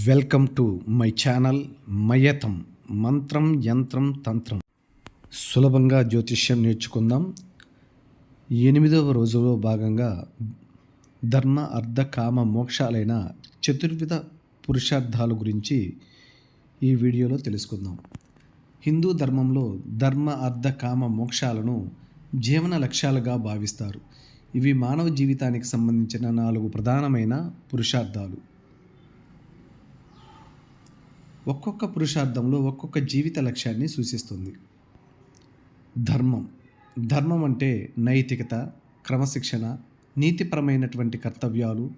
Welcome to my channel మయతం మంత్రం యంత్రం తంత్రం. సులభంగా జ్యోతిష్యం నేర్చుకుందాం. ఎనిమిదవ రోజులో భాగంగా ధర్మ అర్ధ కామ మోక్షాలైన చతుర్విధ పురుషార్థాల గురించి ఈ వీడియోలో తెలుసుకుందాం. హిందూ ధర్మంలో ధర్మ అర్ధ కామ మోక్షాలను జీవన లక్ష్యాలుగా భావిస్తారు. ఇవి మానవ జీవితానికి సంబంధించిన నాలుగు ప్రధానమైన పురుషార్థాలు. ఒక్కొక్క పురుషార్థంలో ఒక్కొక్క జీవిత లక్ష్యాన్ని సూచిస్తుంది. ధర్మం. ధర్మం అంటే నైతికత క్రమశిక్షణ నీతిపరమైనటువంటి కర్తవ్యాలు.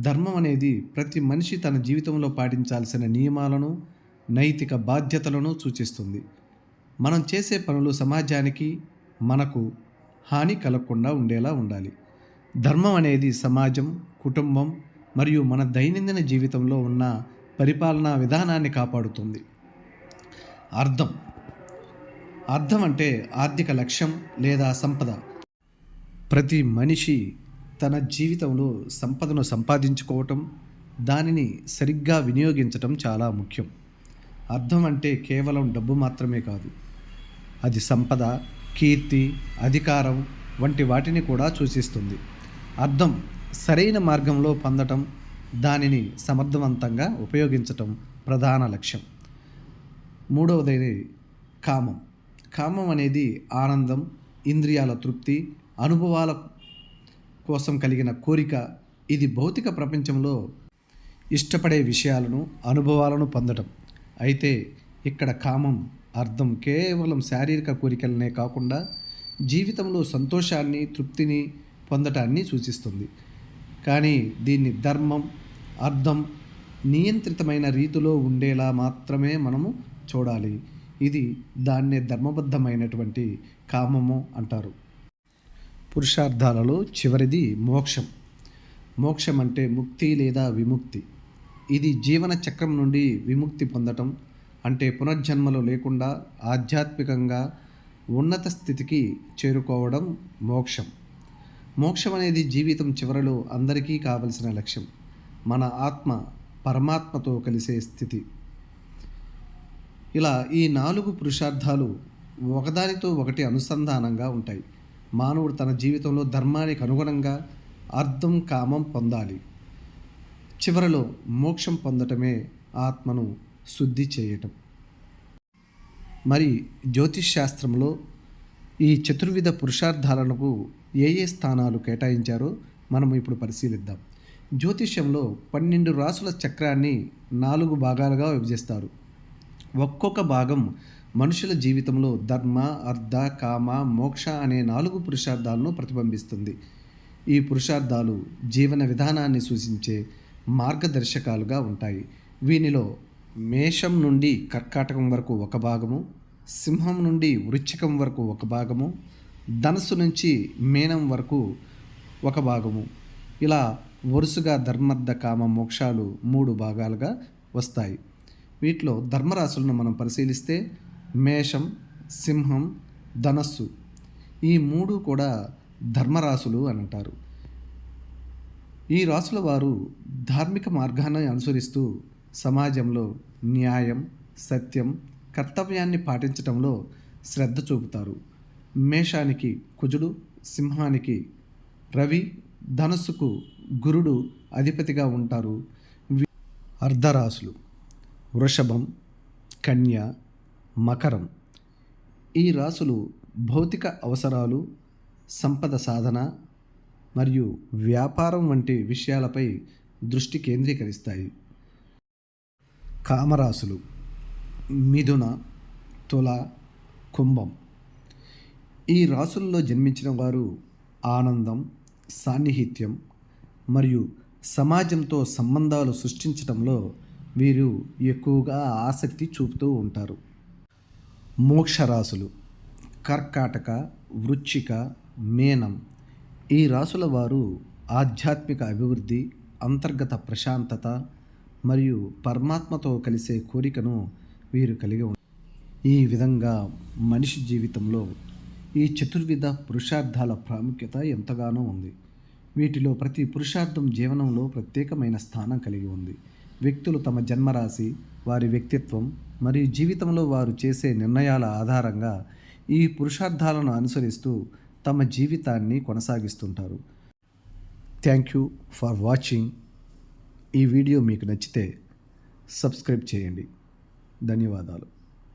ధర్మం అనేది ప్రతి మనిషి తన జీవితంలో పాటించాల్సిన నియమాలను నైతిక బాధ్యతలను సూచిస్తుంది. మనం చేసే పనులు సమాజానికి మనకు హాని కలగకుండా ఉండేలా ఉండాలి. ధర్మం అనేది సమాజం కుటుంబం మరియు మన దైనందిన జీవితంలో ఉన్న పరిపాలనా విధానాన్ని కాపాడుతుంది. అర్థం. అర్థం అంటే ఆర్థిక లక్ష్యం లేదా సంపద. ప్రతి మనిషి తన జీవితంలో సంపదను సంపాదించుకోవటం దానిని సరిగ్గా వినియోగించటం చాలా ముఖ్యం. అర్థం అంటే కేవలం డబ్బు మాత్రమే కాదు. అది సంపద కీర్తి అధికారం వంటి వాటిని కూడా సూచిస్తుంది. అర్థం సరైన మార్గంలో పొందటం దానిని సమర్థవంతంగా ఉపయోగించటం ప్రధాన లక్ష్యం. మూడవది కామం. కామం అనేది ఆనందం ఇంద్రియాల తృప్తి అనుభవాల కోసం కలిగిన కోరిక. ఇది భౌతిక ప్రపంచంలో ఇష్టపడే విషయాలను అనుభవాలను పొందడం అయితే ఇక్కడ కామం అర్థం కేవలం శారీరక కోరికలనే కాకుండా జీవితంలో సంతోషాన్ని తృప్తిని పొందటాన్ని సూచిస్తుంది. కానీ దీన్ని ధర్మం అర్థం నియంత్రితమైన రీతిలో ఉండేలా మాత్రమే మనము చూడాలి. ఇది దాన్నే ధర్మబద్ధమైనటువంటి కామము అంటారు. పురుషార్థాలలో చివరిది మోక్షం. మోక్షం అంటే ముక్తి లేదా విముక్తి. ఇది జీవన చక్రం నుండి విముక్తి పొందటం అంటే పునర్జన్మలు లేకుండా ఆధ్యాత్మికంగా ఉన్నత స్థితికి చేరుకోవడం మోక్షం. మోక్షం అనేది జీవితం చివరలో అందరికీ కావలసిన లక్ష్యం. మన ఆత్మ పరమాత్మతో కలిసే స్థితి. ఇలా ఈ నాలుగు పురుషార్థాలు ఒకదానితో ఒకటి అనుసంధానంగా ఉంటాయి. మానవుడు తన జీవితంలో ధర్మానికి అనుగుణంగా అర్థం కామం పొందాలి. చివరలో మోక్షం పొందటమే ఆత్మను శుద్ధి చేయటం. మరి జ్యోతిష్ శాస్త్రంలో ఈ చతుర్విధ పురుషార్థాలకు ఏ ఏ స్థానాలు కేటాయించారో మనం ఇప్పుడు పరిశీలిద్దాం. జ్యోతిష్యంలో పన్నెండు రాసుల చక్రాన్ని నాలుగు భాగాలుగా విభజిస్తారు. ఒక్కొక్క భాగం మనుషుల జీవితంలో ధర్మ అర్ధ కామ మోక్ష అనే నాలుగు పురుషార్థాలను ప్రతిబింబిస్తుంది. ఈ పురుషార్థాలు జీవన విధానాన్ని సూచించే మార్గదర్శకాలుగా ఉంటాయి. వీనిలో మేషం నుండి కర్కాటకం వరకు ఒక భాగము సింహం నుండి వృచ్చికం వరకు ఒక భాగము ధనస్సు నుంచి మీనం వరకు ఒక భాగము. ఇలా వరుసగా ధర్మర్థ కామ మోక్షాలు మూడు భాగాలుగా వస్తాయి. వీటిలో ధర్మరాశులను మనం పరిశీలిస్తే మేషం సింహం ధనస్సు ఈ మూడు కూడా ధర్మరాశులు అని అంటారు. ఈ రాసుల వారు ధార్మిక మార్గాన్ని అనుసరిస్తూ సమాజంలో న్యాయం సత్యం కర్తవ్యాన్ని పాటించడంలో శ్రద్ధ చూపుతారు. మేషానికి కుజుడు సింహానికి రవి ధనస్సుకు గురుడు అధిపతిగా ఉంటారు. అర్ధరాశులు వృషభం కన్య మకరం. ఈ రాసులు భౌతిక అవసరాలు సంపద సాధన మరియు వ్యాపారం వంటి విషయాలపై దృష్టి కేంద్రీకరిస్తాయి. కామరాశులు మిథున తుల కుంభం. ఈ రాసుల్లో జన్మించిన వారు ఆనందం సాన్నిహిత్యం మరియు సమాజంతో సంబంధాలు సృష్టించడంలో వీరు ఎక్కువగా ఆసక్తి చూపుతూ ఉంటారు. మోక్షరాశులు కర్కాటక వృచ్చిక మేనం ఈ రాసుల వారు ఆధ్యాత్మిక అభివృద్ధి అంతర్గత ప్రశాంతత మరియు పరమాత్మతో కలిసే కోరికను వీరు కలిగి ఉంటారు ఈ విధంగా మనిషి జీవితంలో ఈ చతుర్విధ పురుషార్థాల ప్రాముఖ్యత ఎంతగానో ఉంది. వీటిలో ప్రతి పురుషార్థం జీవనంలో ప్రత్యేకమైన స్థానం కలిగి ఉంది. వ్యక్తులు తమ జన్మరాశి వారి వ్యక్తిత్వం మరియు జీవితంలో వారు చేసే నిర్ణయాల ఆధారంగా ఈ పురుషార్థాలను అనుసరిస్తూ తమ జీవితాన్ని కొనసాగిస్తుంటారు. థ్యాంక్ యూ ఫర్ వాచింగ్ ఈ వీడియో మీకు నచ్చితే సబ్స్క్రైబ్ చేయండి. ధన్యవాదాలు.